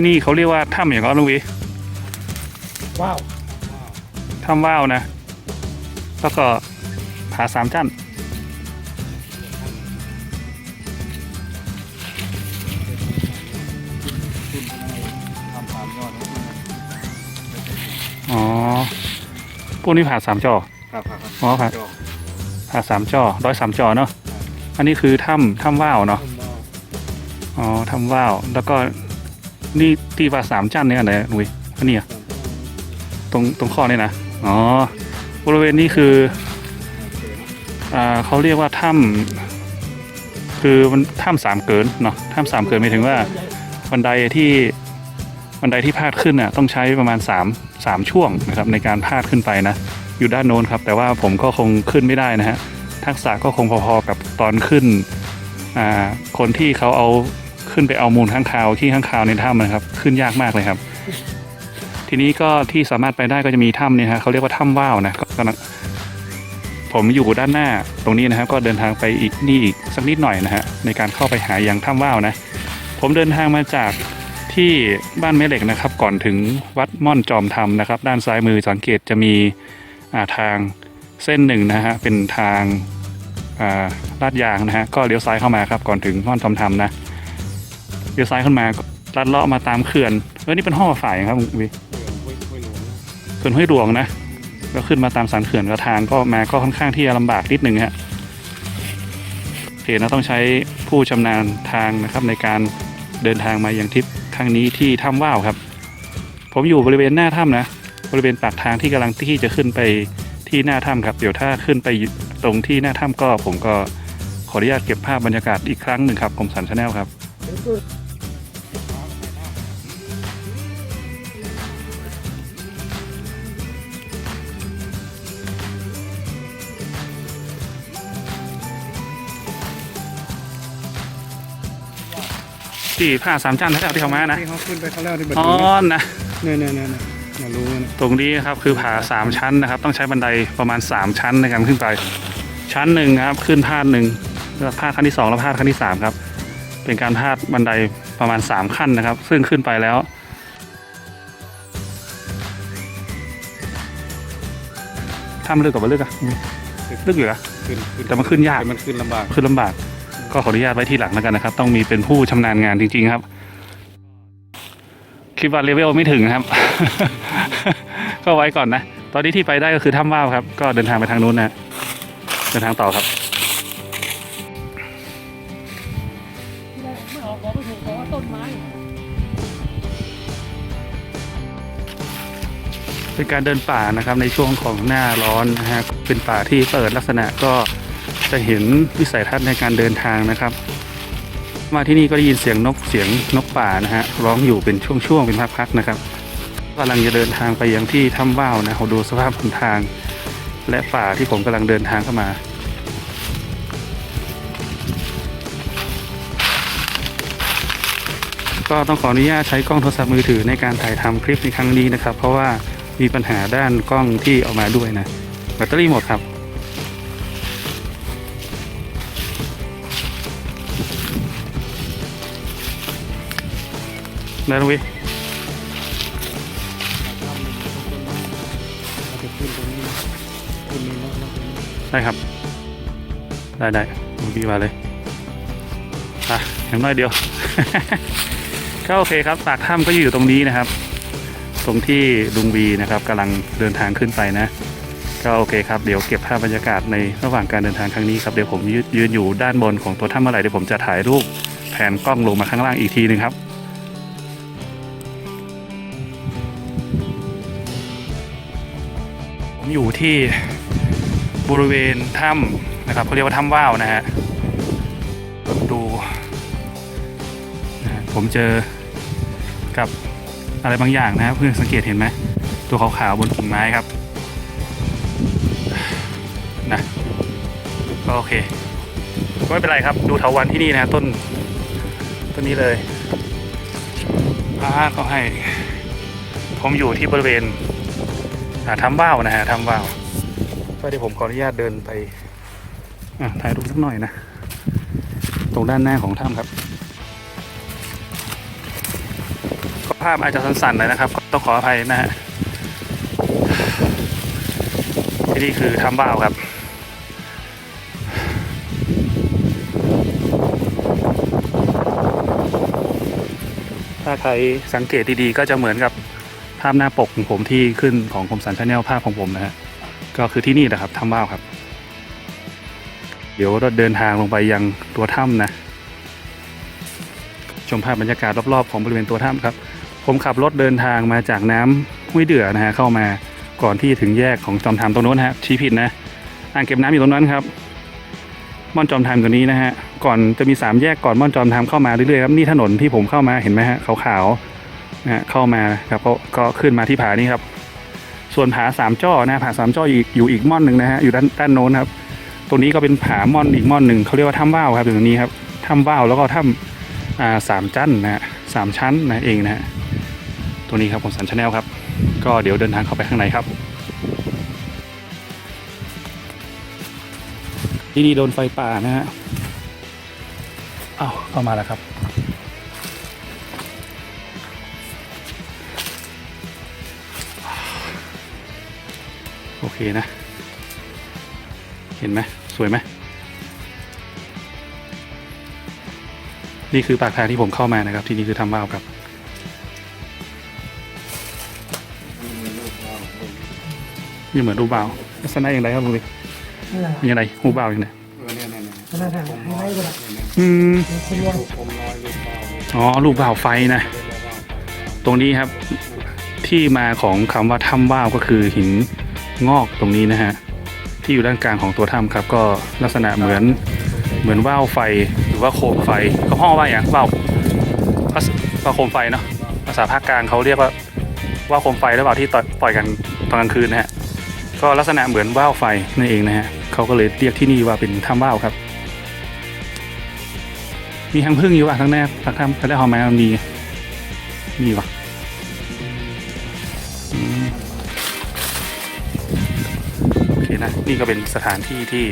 ที่นี่เขาเรียกว่าถ้ำอย่างก็ลุงวีว้าวถ้ำว่าวนะ แล้วก็ผาสามจั่นทำสามยอดอ๋อพวกนี้ผาสามจอครับครับอ๋อผาผาสามจอร้อยสามจอเนาะอันนี้คือถ้ำถ้ำว่าวเนาะอ๋อถ้ำว่าวแล้วก็ นี่ตีผาสามจั่นเนี่ยอันไหนลุงวีอันนี้อตรงตรงข้อนี่นะ อ๋อ บริเวณนี้คืออ่าเขาเรียกว่าถ้ำคือมันถ้ำสามเกินเนาะถ้ำสามเกินหมายถึงว่าบันไดที่บันไดที่พาดขึ้นน่ะต้องใช้ประมาณ3 3ช่วงนะครับในการพาดขึ้นไปนะ อยู่ด้านโน้นครับ แต่ว่าผมก็คงขึ้นไม่ได้นะฮะทักษะก็คงพอๆกับตอนขึ้นอ่าคนที่เขาเอา ขึ้นไปเอามูลข้างคาวที่ข้างคาวในถ้ำนะครับ ขึ้นยากมากเลยครับ ทีนี้ก็ที่สามารถไปได้ก็จะมีถ้ำเนี่ยฮะเขาเรียกว่าถ้ำว่าวนะก็กำลังผมอยู่ด้านหน้าตรงนี้นะครับ ก็เดินทางไปอีกนี่อีกสักนิดหน่อยนะฮะในการเข้าไปหายังถ้ำว่าวนะ ผมเดินทางมาจากที่บ้านแม่เหล็กนะครับ ก่อนถึงวัดม่อนจอมธรรมนะครับ ด้านซ้ายมือสังเกตจะมีาทางเส้นหนึ่งนะฮะเป็นทางาลาดยางนะฮะก็เลี้ยวซ้ายเข้ามาครับก่อนถึงม่อนจอมธรรมนะ ลี้ยวซ้ายขึ้นมาลัดเลาะมาตามเขื่อนเออนี่เป็นห้องฝ่ายครับคุณวิเขื่อนห้วยหลวงนะก็ขึ้นมาตามสันเขื่อนกระทางก็มาก็ค่อนข้างที่จะลำบากนิดหนึ่งฮะเหตุนะต้องใช้ผู้ชำนาญทางนะครับในการเดินทางมาอย่างทิศครั้งนี้ที่ถ้ำว่าวครับ ผมอยู่บริเวณหน้าถ้ำนะ บริเวณปากทางที่กำลังที่จะขึ้นไปที่หน้าถ้ำครับ เดี๋ยวถ้าขึ้นไปตรงที่หน้าถ้ำก็ผมก็ขออนุญาตเก็บภาพบรรยากาศอีกครั้งหนึ่งครับคมสันชาแนลครับ ที่ผ้าสามจันทร์นะครับที่เขามานะที่เขาขึ้นไปเขาเล่าที่บัดอ๋อนี้นะเนี่ยเนี่ยเนี่ยเนี่ยมารู้นะตรงนี้ครับคือผาสามชั้นนะครับ ต้องใช้บันไดประมาณ 3 ชั้นในการขึ้นไป ชั้นหนึ่งครับ ขึ้นพาดหนึ่งแล้วพาดขั้นที่สองแล้วพาดขั้นที่สามครับ เป็นการพาดบันไดประมาณ 3 ขั้นนะครับ ซึ่งขึ้นไปแล้วถ้ำลึกกับว่าลึกอะลึกอยู่อะขึ้นขึ้นแต่มันขึ้นยากแต่มันขึ้นลำบากขึ้นลำบาก ก็ขออนุญาตไว้ที่หลังแล้วกันนะครับ ต้องมีเป็นผู้ชำนาญงานจริง ๆ ครับ คิดว่าเลเวลไม่ถึงครับ ก็ไว้ก่อนนะ ตอนนี้ที่ไปได้ก็คือถ้ำว่าวครับ ก็เดินทางไปทางนู้นนะเดินทางต่อครับไม่ออกบอกไม่ถูกบอกว่าต้นไม้เป็นการเดินป่านะครับในช่วงของหน้าร้อนนะฮะเป็นป่าที่เปิดลักษณะก็ จะเห็นวิสัยทัศน์ในการเดินทางนะครับ มาที่นี่ก็ได้ยินเสียงนกเสียงนกป่านะฮะร้องอยู่เป็นช่วงๆเป็นพักๆนะครับกำลังจะเดินทางไปยังที่ถ้ำว่าวนะเราดูสภาพหนทาง และป่าที่ผมกำลังเดินทางเข้ามาก็ต้องขออนุญาตใช้กล้องโทรศัพท์มือถือในการถ่ายทำคลิปในครั้งนี้นะครับ เพราะว่ามีปัญหาด้านกล้องที่เออกมาด้วยนะแบตเตอรี่หมดครับ นตรงนี้ขึ้นนี้นะล้วตรงนี้ได้ครับ ได้ได้ลุงบีมาเลยอะอย่างน้อยเดียวก็โอเคครับปากถ้ำก็อยู่ตรงนี้นะครับ ตรงที่ลุงบีนะครับกำลังเดินทางขึ้นไปนะ ก็โอเคครับเดี๋ยวเก็บภาพบรรยากาศในระหว่างการเดินทางครั้งนี้ครับเดี๋ยวผมยืนอยู่ด้านบนของตัวถ้ำเมื่อไหร่เดี๋ยวผมจะถ่ายรูปแผนกล้องลงมาข้างล่างอีกทีหนึ่งครับ อยู่ที่บริเวณถ้ำนะครับเขาเรียกว่าถ้ำว่าวนะฮะดูนะผมเจอกับอะไรบางอย่างนะครับเพื่อนสังเกตเห็นไหมตัวขาวๆบนกิ่งไม้ครับนะก็โอเคก็ไม่เป็นไรครับ ดูเถาวันที่นี่นะต้นต้นนี้เลยพาก็ให้ ผมอยู่ที่บริเวณ ทำว่าวนะฮะทำว่าวก็เดี๋ยวผมขออนุญาตเดินไปอะถ่ายรูปสักหน่อยนะ ตรงด้านหน้าของถ้ำครับภาพอาจจะสั่นๆหน่อยนะครับ ต้องขออภัยนะฮะที่นี่คือถ้ำว่าวครับถ้าใครสังเกตดีๆ ก็จะเหมือนกับ ภาพหน้าปกของผมที่ขึ้นของคมสันชาแนลภาพของผมนะฮะก็คือที่นี่นะครับถ้ำว่าวครับ เดี๋ยวเราเดินทางลงไปยังตัวถ้ำนะ ชมภาพบรรยากาศรอบๆของบริเวณตัวถ้ำครับ ผมขับรถเดินทางมาจากน้ำห้วยเดือนะฮะเข้ามาก่อนที่ถึงแยกของจอมทามตรงโน้นฮะชี้ผิดนะอ่างเก็บน้ำอยู่ตรงนั้นครับม่อนจอมทามตัวนี้นะฮะก่อนจะมีสามแยกก่อนม่อนจอมทามเข้ามาเรื่อยๆครับนี่ถนนที่ผมเข้ามาเห็นไหมฮะขาวๆ นะเข้ามาครับก็ก็ขึ้นมาที่ผานี้ครับ ส่วนผาสามจ้อนะผาสามจ้ออีกอยู่อีกม่อนหนึ่งนะฮะอยู่ด้านด้านโน้นครับตรงนี้ก็เป็นผาม่อนอีกม่อนหนึ่งเขาเรียกว่าถ้ำว่าวครับอยู่ตรงนี้ครับถ้ำว่าวแล้วก็ถ้ำอ่าสามจันนะฮะสามชั้นนะเองนะฮะตัวนี้ครับผมสันชาแนลครับ ก็เดี๋ยวเดินทางเข้าไปข้างในครับ ที่นี่โดนไฟป่านะฮะอ้าวเข้ามาแล้วครับ เคนะ เห็นไหมสวยไหมนี่คือปากทางที่ผมเข้ามานะครับ ที่นี่คือทำว่าวครับ นี่เหมือนรูปบ่าวลักษณะอย่างไรครับลุงดินั่นแหละมีอะไรรูปบ่าวอย่างไรเออเนี่ยเนี่ยเนี่ยขนาดไหนให้ไว้ก็ได้อืมเป็นคนว่าผมลอยลูกเบาเลยอ๋อรูปบ่าวไฟนะเรียกว่าตรงนี้ครับ ที่มาของคำว่าถ้ำว่าวก็คือหินงอกตรงนี้นะฮะที่อยู่ด้านกลางของตัวถ้ำครับ ก็ลักษณะเหมือนเหมือนว่าวไฟหรือว่าโคมไฟเขาห้องว่าอย่างว่าวภาษว่าโคมไฟเนาะภาษาภาคกลางเขาเรียกว่าว่าวโคมไฟหรือเปล่าที่ปล่อยกันตอนกลางคืนนะฮะก็ลักษณะเหมือนว่าวไฟนั่นเองนะฮะเขาก็เลยเรียกที่นี่ว่าเป็นถ้ำว่าวครับ มีทั้งพึ่งอยู่อะทั้งแนบทั้งถ้ำทั้งแรกหอมไม้มันมีมีปะ นะ นี่ก็เป็นสถานที่ที่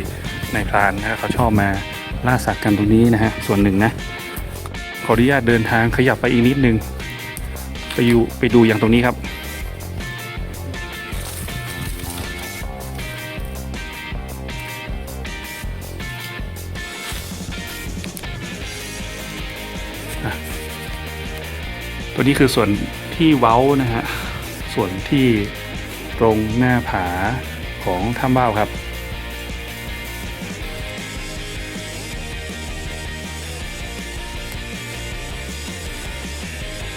ในายพรานนะครับเขาชอบมาล่าสัตว์กันตรงนี้นะฮะ ส่วนหนึ่งนะ ขออนุญาตเดินทางขยับไปอีกนิดนึง ไปอยู่ไปดูอย่างตรงนี้ครับอะตัวนี้คือส่วนที่เว้านะฮะ ส่วนที่ตรงหน้าผา ของถ้ำว่าวครับ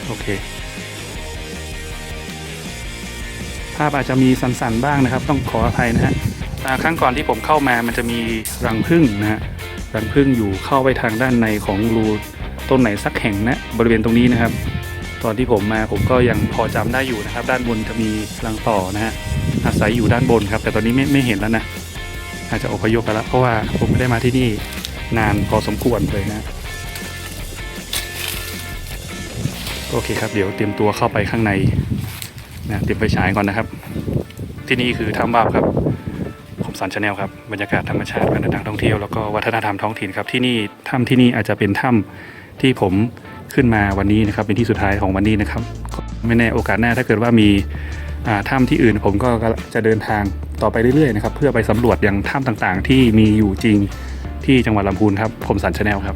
โอเค ภาพอาจจะมีสันๆบ้างนะครับ ต้องขออภัยนะฮะอ่าครั้งก่อนที่ผมเข้ามามันจะมีรังผึ้งนะฮะรังผึ้งอยู่เข้าไปทางด้านในของรูต้นไหนสักแห่งนะบริเวณตรงนี้นะครับ ตอนที่ผมมาผมก็ยังพอจำได้อยู่นะครับ ด้านบนจะมีรังต่อนะฮะ อาศัยอยู่ด้านบนครับ แต่ตอนนี้ไม่ไม่เห็นแล้วนะอาจจะอพยพไปแล้วเพราะว่าผมไม่ได้มาที่นี่นานพอสมควรเลยนะ โอเคครับเดี๋ยวเตรียมตัวเข้าไปข้างในนะเตรียมไปฉายก่อนนะครับ ที่นี่คือถ้ำว่าวครับคมสันชาแนลครับบรรยากาศธรรมชาติการเดินทางท่องเที่ยวแล้วก็วัฒนธรรมท้องถิ่นครับที่นี่ถ้ำที่นี่อาจจะเป็นถ้ำที่ผมขึ้นมาวันนี้นะครับเป็นที่สุดท้ายของวันนี้นะครับ ไม่แน่โอกาสหน้าถ้าเกิดว่ามี ถ้ำที่อื่นผมก็จะเดินทางต่อไปเรื่อยๆนะครับเพื่อไปสำรวจยังถ้ำต่างๆ ที่มีอยู่จริงที่จังหวัดลำพูนครับผมสันชาแนลครับ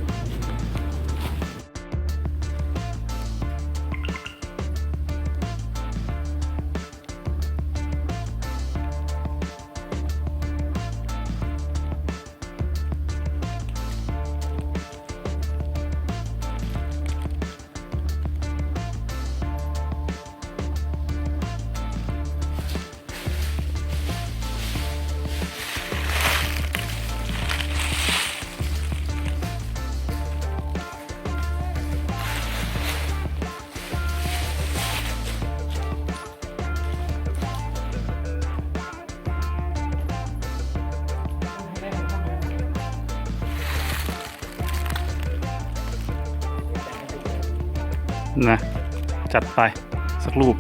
นะ จัดไปสักรูป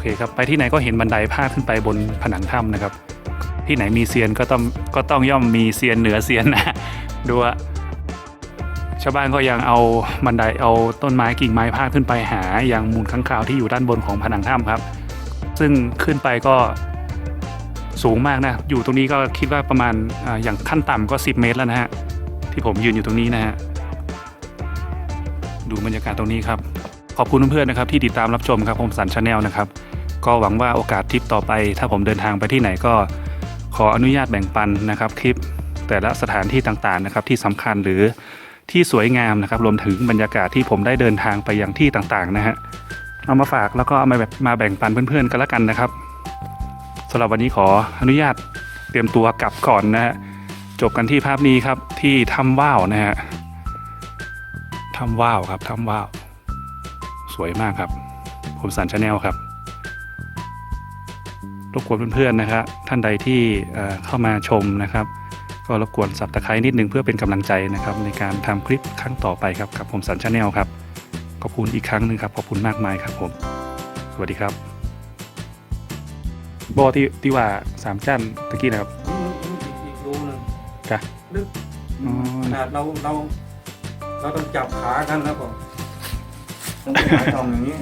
เคครับไปที่ไหนก็เห็นบันไดพาดขึ้นไปบนผนังถ้ำนะครับ ที่ไหนมีเซียนก็ต้องก็ต้องย่อมมีเซียนเหนือเซียนนะดูว่าชาวบ้านก็ยังเอาบันไดเอาต้นไม้กิ่งไม้พาดขึ้นไปหาอย่างมูลค้างคาวที่อยู่ด้านบนของผนังถ้ำครับ ซึ่งขึ้นไปก็สูงมากนะ อยู่ตรงนี้ก็คิดว่าประมาณอย่างขั้นต่ำก็ 10 เมตรแล้วนะฮะ ที่ผมยืนอยู่ตรงนี้นะฮะ ดูบรรยากาศตรงนี้ครับ ขอบคุณเพื่อนๆนะครับที่ติดตามรับชมครับผมสันชาแนลนะครับก็หวังว่าโอกาสทริปต่อไป ถ้าผมเดินทางไปที่ไหนก็ขออนุญาตแบ่งปันนะครับคลิปแต่ละสถานที่ต่างๆนะครับที่สำคัญหรือที่สวยงามนะครับรวมถึงบรรยากาศที่ผมได้เดินทางไปยังที่ต่างๆนะฮะเอามาฝากแล้วก็มาแบบมาแบ่งปันเพื่อนๆกันล้วกันนะครับสำหรับวันนี้ขออนุญาตเตรียมตัวกลับก่อนนะฮะจบกันที่ภาพนี้ครับที่ถ้ำว่าวนะฮะถ้ำว่าวครับถ้ำว่าว วยมากครับ ผมสันชาแนลครับรบกวนเพื่อนๆนะครับท่านใดที่เอ่อเข้ามาชมนะครับ ก็รบกวนสับตะไคร้นิดนึงเพื่อเป็นกำลังใจนะครับ ในการทำคลิปครั้งต่อไปครับกับผมสันชาแนลครับขอบคุณอีกครั้งหนึ่งครับขอบคุณมากมายครับผมสวัสดีครับบอที่ที่ว่าสามจันตะกี้นะครับอีกรูหนึงจ้ะลึกอ๋อขนาดเราเราเราต้องจับขากันแล้วก็ ต้องขาตรงอย่างนี้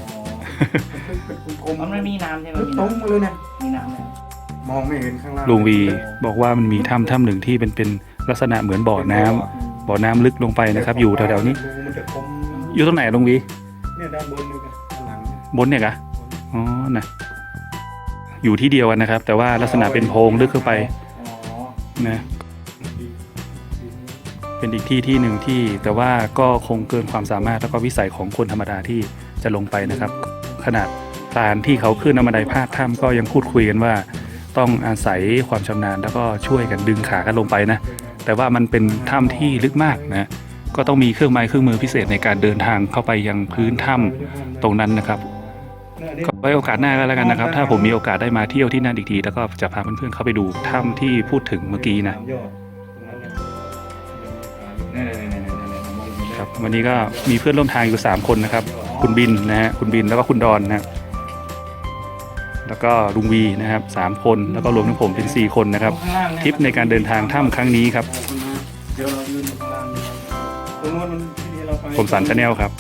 เป็นกลมมันไม่มีน้ำใช่ไหมลึกมีตรงน้ำมาเลยนะมีน้ำไหมมองไม่เห็นข้างล่างลุงวีบอกว่ามันมีถ้ำถ้ำหนึ่งที่เป็นเป็นลักษณะเหมือนบ่อน้ำบ่อน้ำลึกลงไปนะครับ อยู่แถวๆนี้รูมันจะคมอยู่ตรงไหนลุงวี เนี่ยด้านบนนี่กันด้านหลังบนเนี่ยกะอ๋อนะอยู่ที่เดียวกันนะครับ แต่ว่าลักษณะเป็นโพรงลึกเข้าไปอ๋อนะ เป็นอีกที่ที่หนึ่งที่แต่ว่าก็คงเกินความสามารถแล้วก็วิสัยของคนธรรมดาที่จะลงไปนะครับ ขนาดพรานที่เขาขึ้นน้ำบันไดพาดถ้ำก็ยังพูดคุยกันว่า ต้องอาศัยความชำนาญแล้วก็ช่วยกันดึงขากันลงไปนะแต่ว่ามันเป็นถ้ำที่ลึกมากนะก็ต้องมีเครื่องไม้เครื่องมือพิเศษในการเดินทางเข้าไปยังพื้นถ้ำตรงนั้นนะครับก็ไว้โอกาสหน้าก็แล้วกันนะครับ ถ้าผมมีโอกาสได้มาเที่ยวที่นั่นอีกทีแล้วก็จะพาเพื่อนๆเข้าไปดูถ้ำที่พูดถึงเมื่อกี้นะ ครับวันนี้ก็มีเพื่อนร่วมทางอยู่ 3 คนนะครับ คุณบินนะฮะคุณบินแล้วก็คุณดอนนะแล้วก็ลุงวีนะครับสามคนแล้วก็รวมทั้งผมเป็น 4 คนนะครับทริปในการเดินทางถ้ำครั้งนี้ครับเดี๋ยวเรายืนล่างนี่ตรงนู้นมันที่เราไปผมสันชาแนลครับ